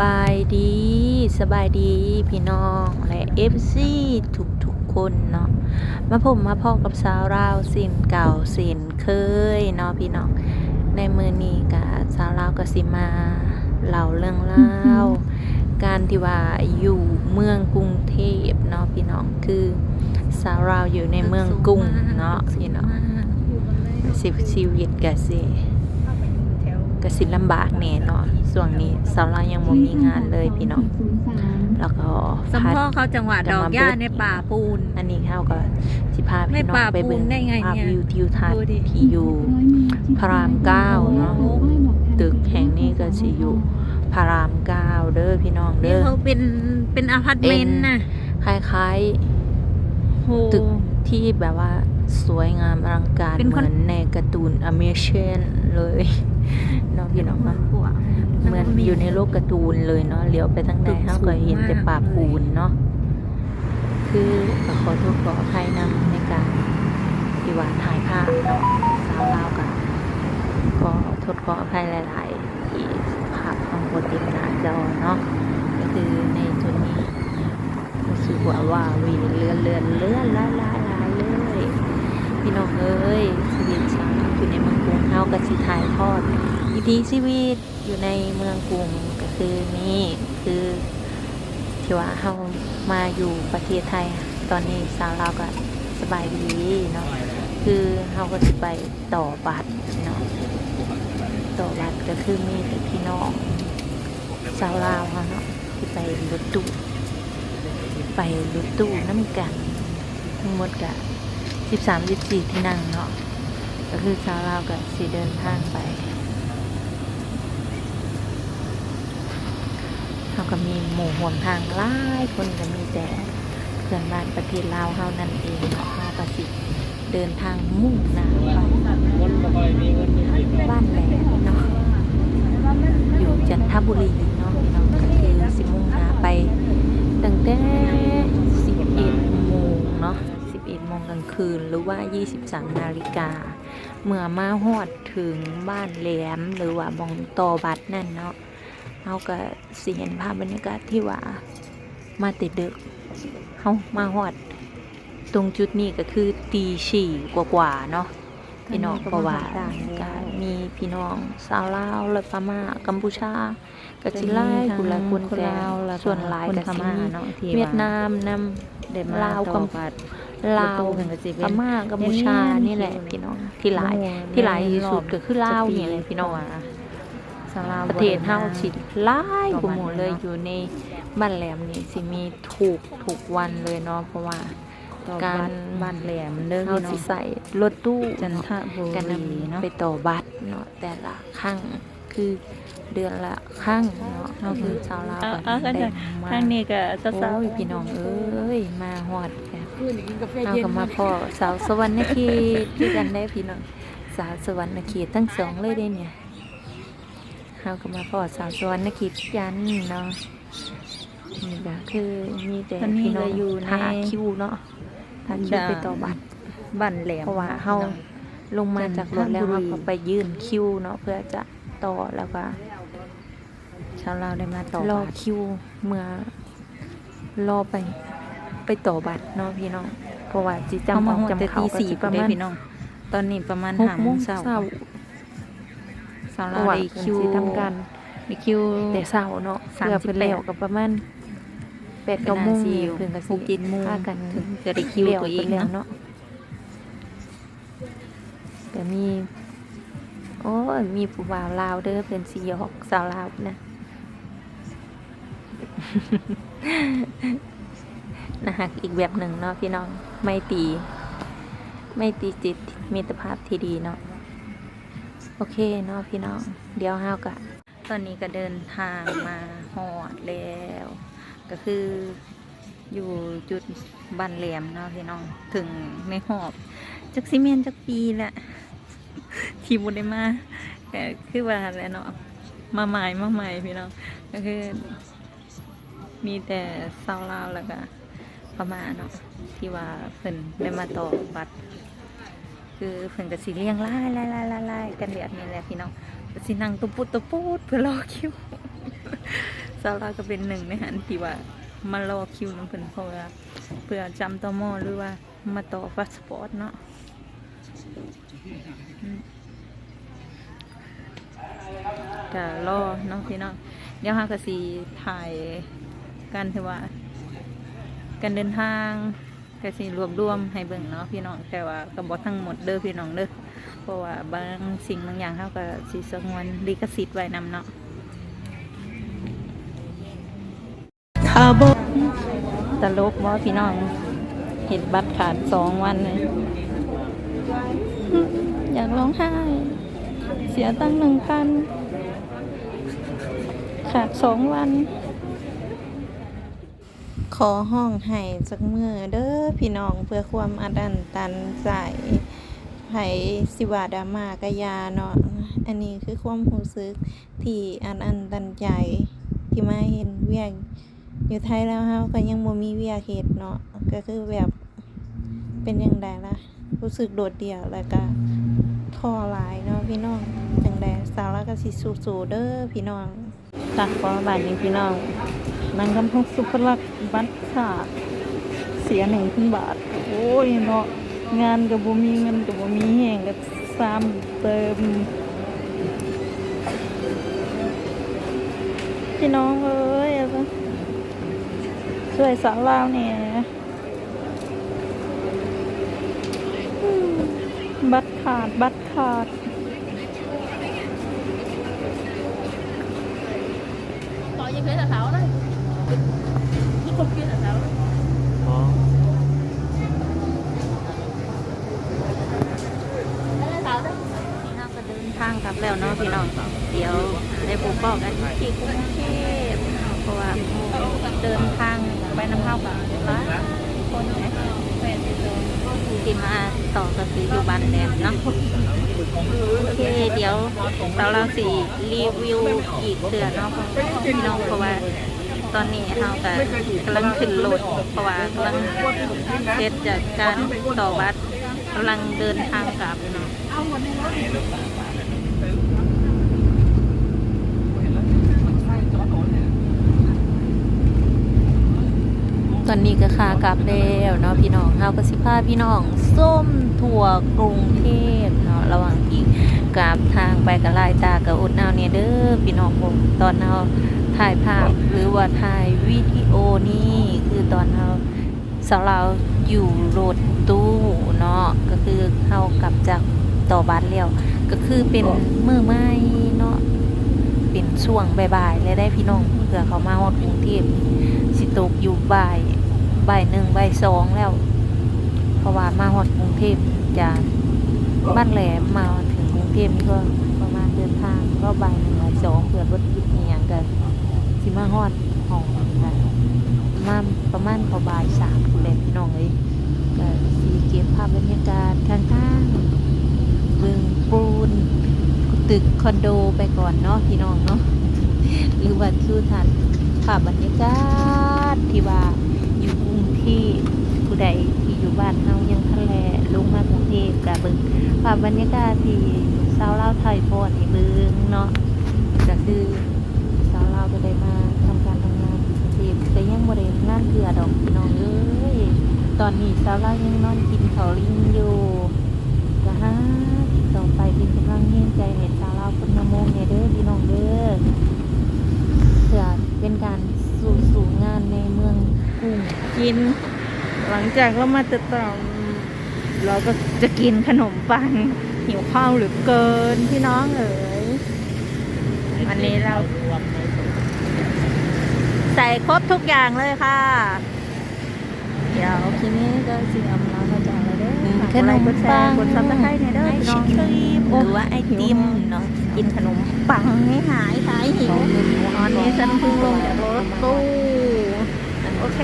บายดีสบายดีพี่น้องและเอฟซีทุกทุกๆคนเนาะมาผมมาพ่อกับสาวราวสินเก่าสินเคยเนาะพี่น้องในมือนี้กับสาวราวกับสิมาเล่าเรื่องเล่าวการที่ว่าอยู่เมืองกรุงเทพเนาะพี่น้องคือสาวราวอยู่ในเมืองกรุงเนาะพี่น้องสิชีวิตกะสิ ก็สิลำบากแน่เนาะช่วงนี้สาวเรายังบ่มีงานเลยพี่น้องแล้วก็สมพัดพ่อเขาจังหวัดดอกหญ้าในป่าปูน อันนี้เขาก็สิพาไม่พี่น้องป่าไปเบิ่งปูนได้ไงภาพเนี่ยวิวทิวทัศดูน์ดิที่อยู่พระรามเก้าเนาะตึกแห่งนี้ก็สิอยู่พระรามเก้าเด้อพี่น้องนี่เด้อเขาเป็นเป็นอพาร์ตเมนต์นะคล้ายโหๆตึกที่แบบว่าสวยงามอลังการเป็นเหคนมือนในการ์ตูนอเมเชนเลย เนาะพี่น้องเนาะเหมือนอยู่ในโลกการ์ตูนเลยเนาะเลี้ยวไปทางใดเขาก็เห็นแต่ป่าปูนเนาะคือก็ขอโทษขออภัยนำในการที่ว่าถ่ายภาพเนาะสาวลาวกันก็โทษขออภัยหลาย ๆ ที่ภาพของบนติดหน้าจอเนาะก็คือในจุดนี้รู้สึกว่าว่าวีเลื่อนเลื่อนเลื่อนหลายหลายหลายเลย พี่น้องเอ้ยชีวิตสาวอยู่ในเมืองกรุงเฮาก็สิถ่ายทอดวิถีชีวิตอยู่ในเมืองกรุงก็คือนี่คือที่ว่าเฮามาอยู่ประเทศไทย ตอนนี้สาวเราก็สบายดีเนาะคือเฮาก็สิไปต่อบัตรเนาะต่อบัตรก็คือมีแต่พี่น้องสาวลาวเฮาเนาะที่ไปรถตู้ไปรถตู้น้ำกันทั้งหมดก็ สิบสามสิบสี่ที่นั่งเนาะก็คือสาวลาวก็สิเดินทางไปเขาก็มีหมู่หวมทางหลายคนก็มีแต่เพื่อนบ้านประเทศลาวเฮานั่นเองเนาะเฮาก็สิเดินทางมุ่งหน้าไปบ้านแหลมเนาะอยู่จันทบุรีเนาะพี่น้องก็คือสิมุ่งหน้าไปตั้งแต่11โมงเนาะ11โม งกลางคืน หรือว่า 23 นาฬิกา เมื่อมาฮอดถึงบ้านแหลมหรือว่าบองตอบัตรนั่นเนาะเราก็สิเห็นภาพบรรยากาศที่ว่ามาติดดึกเขามาหอด ตรงจุดนี้ก็คือตีสี่กว่าๆเนาะพี่น้องเพราะว่าก็มีพี่น้องสาวลาวและพม่ากัมพูชาก็สิไล่กุละคนแต่ส่วนหลายก็สิมีเนาะที่เวียดนามนเด็ดลาวกัมบัดำ ลาวเพิ่นก็สิพเป็นม่ากัมพูชานี่แหละพี่น้องที่หลายที่หลายที่สุดก็คือลาวนี่แหละพี่น้องสาวลาวประเทศเฮาสิหลายกว่าหมู่เลยอยู่ในบ้านแหลมนี่สิมีถูกถูกวันเลยเนาะเพราะว่ากาการรบ้านแหลมเด้อเฮาพี่น้อสิงใส่รถตู้จันทบุกันนรีเนาะำไปต่อบัตรเนาะแต่ละครั้งคือเดือนละครั้งเนาะเฮาคือชาวลาวเอาก็เอาก็ได้จะมาทางนี้ก็สาวโอ้ยพี่น้องเอ้ยมาฮอดกัน เฮาก็มาพ่อสาวสวรรณเขตด้วยกันได้พี่น้องสาวสวรรณเขตทั้งสองเลยเด้เนี่ยเฮาก็มาพอสาวสวรรณคิดยันเนาะนี่ก็คือมีแต่พี่น้องทาคิวเนาะทาคิวไปต่อบัตรๆบ้านแหลมเพราะว่าเฮาลงมาจากรถแล้วเฮาก็ไปยื่นคิวเนาะเพื่อจะต่อแล้วก็ชาวลาวได้มาต่อรอบัตรคิวเมื่อรอไป ไปต่อบัตรเนาะพี่น้องเพราะว่าจิเข้าจำอมาอกฮอดจำแต่เขาตีก็สี่สิประได้มาณพี่น้องตอนนี้ประมาณหกห้าโมโมงงเช้าเช้าสาวเพลาวราะว่าได้คิคิววสิทำการได้คิวแต่เช้าเนาะสามเพื่อสิบเพิ่นแปดแล้วก็ประมาณแปดเก้าโมงเป็นอาชีพเพิ่นก็หสิกเจ็ดโมงพากันถึงจะได้คิวลี้ตัวเองพิ่แล้วเนาะเนาะแต่มีโอ้ยมีผู้บ่าวลาวเด้อเพิ่นสิหยอกสาวลาวนะ นะฮะอีกแบบหนึ่งเนาะพี่น้องไม่ตี ไม่ตีจิตมิตรภาพที่ดีเนาะโอเคเนาะพี่น้องเดี๋ยวห้าวกะตอนนี้ก็เดินทางมาหอดแล้ว ก็คืออยู่จุดบ้านแหลมเนาะพี่น้องถึงในหอบจักซิเมนจักปีแหละที่บุได้มาก็คือว่าแล้วเนาะมาใหม่มาใหม่พี่น้องก็คือมีแต่สาลาวแล้วก็ พม่าเนาะที่ว่าเพิ่นได้มาต่อบัตรคือเพิ่นก็สิเลี้ยงไล่ไล่ไล่ไล่ไล่กันแบบนี้แหละพี่น้องสินั่งตุปุดตุปุดเพื่อรอคิวสาลาก็เป็นหนึ่งในหันที่ว่ามารอคิวน้ำเพิ่นเพราะว่าเพื่อจำต่อมอหรือว่ามาต่อพาสปอร์ตเนาะอืมก็รอเนาะพี่น้องเดี๋ยวหากสีถ่ายกันที่ว่า การเดินทางก็สิรวบรวมให้เบิ่งเนาะพี่น้องแต่ว่าก็บ่ทั้งหมดเด้อพี่น้องเด้อเพราะว่าบางสิ่งบางอย่างเขาก็สิสงวนลิขสิทธิ์ไว้นำเนาะถ้าบ่ตลกว่าพี่น้อง เห็นบัตรขาดสองวันเลย อยากร้องไห้ เสียตั้งหนึ่งพัน ขาดสองวัน ขอห้องให้สักมือเด้อพี่น้องเพื่อความอัดอั้นตันใจไผสิวาดามากะยาเนาะอันนี้คือความรู้สึกที่อัดอั้นตันใจที่มาเห็นเวียกอยู่ไทยแล้วเฮาก็ยังบ่มีเวียกเฮ็ดเนาะก็คือแบบเป็นจังไดล่ะ รู้สึกโดดเดี่ยวแล้วก็ท้อหลายเนาะพี่น้องจังไดสาวแล้วก็สิสู้ๆเด้อพี่น้อง ตักขอบาทนี้พี่น้องนางกำพงสุภลักษณ์บัตรขาดเสียหนึ่งพันบาท โอ้ยเนาะงานกับบ่มีเงินกับบ่มีแห่งกับซ้ำเติม พี่น้องเอ้ยช่วยสาวลาวเนี่ยบัตรขาดบัตรขาด Cái cục kia là tháo đấy เราก็เดินทางกลับแล้วเนาะพี่น้อง เดี๋ยวได้พบบอกกันที่กรุงเทพเพราะว่าเดินทางไปน้ำเข้ากับหลายคนนะที่มาต่อกับสีอยู่บ้านแดงเนาะโอเคเดี๋ยวเราเราสีรีวิวอีกเดือนเนาะพี่น้องเพราะว่า ตอนนี้เราก็กำลังขึ้นรถเพราะว่ากำลังเสร็จจากการต่อบัตรกำลังเดินทางกลับเนาะตอนนี้ก็ขากลับแล้วเนาะพี่น้องเฮาก็สิพาพี่น้องส้มทั่วกรุงเทพเนาะระหว่างที่กลับทางไปกับลายตากับอุดนาวเนี่ยเด้อพี่น้องผมตอนเฮา ถ่ายภาพหรือว่าถ่ายวิดีโอนี่คือตอนเฮาสาวเราอยู่รถตู้เนาะก็คือเฮากลับจากต่อบัสแล้วก็คือเป็นมือไม้เนาะเป็นช่วงบ่ายๆเลยได้พี่น้องเพื่อเขามาฮอดกรุงเทพสิตกอยู่บ่ายบ่ายหนึ่งบ่ายสองแล้ว เพราะว่ามาฮอดกรุงเทพจากบ้านแหลมมาถึงกรุงเทพนี่ก็ประมาณเดินทางก็บ่ายหนึ่งบ่ายสองเผื่อรถติดอหย่างกัน สิมาฮอดห้องกันมาประมาณพอบ่ายสามคุณแหละพี่น้องเลยก็สีเก็บภาพบรรยากาศข้างๆบึงปูนตึกคอนโดไปก่อนเนาะพี่น้องเนาะหรือว่าคือทันภาพบรรยากาศที่ว่าอยู่กรุงเทพผู้ใดที่อยู่บ้านเฮายังทะเลลงมากรุงเทพกะเบิ่งภาพบรรยากาศที่สาวลาวไทยโพดให้เบิ่งเนาะก็คือ ตอนนี้สาวลายังนอนกินข้าลิงอยู่ก็ฮะต่อไปเป็นกำลังเฮียนใจให้สาวลาคนมาโมงเนี่ยเด้อพี่น้องเด้อเพื่อเป็นการสู่สู่งานในเมืองกรุงกิน หลังจากเรามาติดต่อเราก็จะกินขนมปังหิวข้าวหรือเกินพี่น้องเอ๋ยวันนี้เราใส่ครบทุกอย่างเลยค่ะ เดี๋ยวคลิปนี้ก็สิอำลาพระจากเราเด้อฝากกดไลค์กดแชร์กดซับสไครต์ในอยเด้อไอพี่น้ศองครีมหรือว่าไอติมเนาะกินขนมปังให้หายหายหิวตอนนี้ฉันเพิ่งลงจากรถตู้โอเค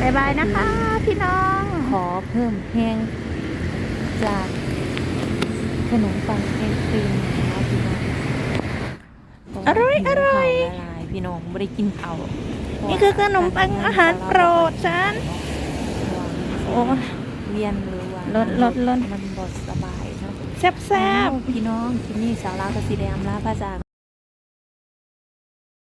บายบายนะคะ พี่น้อง ขอเพิ่มแห้งจากขนมปังไอศครีมนะคะพี่น้องอร่อยอร่อยละลายพี่น้องไม่ได้กินเขาว นี่คือขนมปังอาหารโปรดฉันโอ้ยเรียนหรือว่าลดลดลดมันบดสบายเนาะแซ่บแซ่บพี่น้องที่นี่สาวลาวกสิเดอำลาพระจาก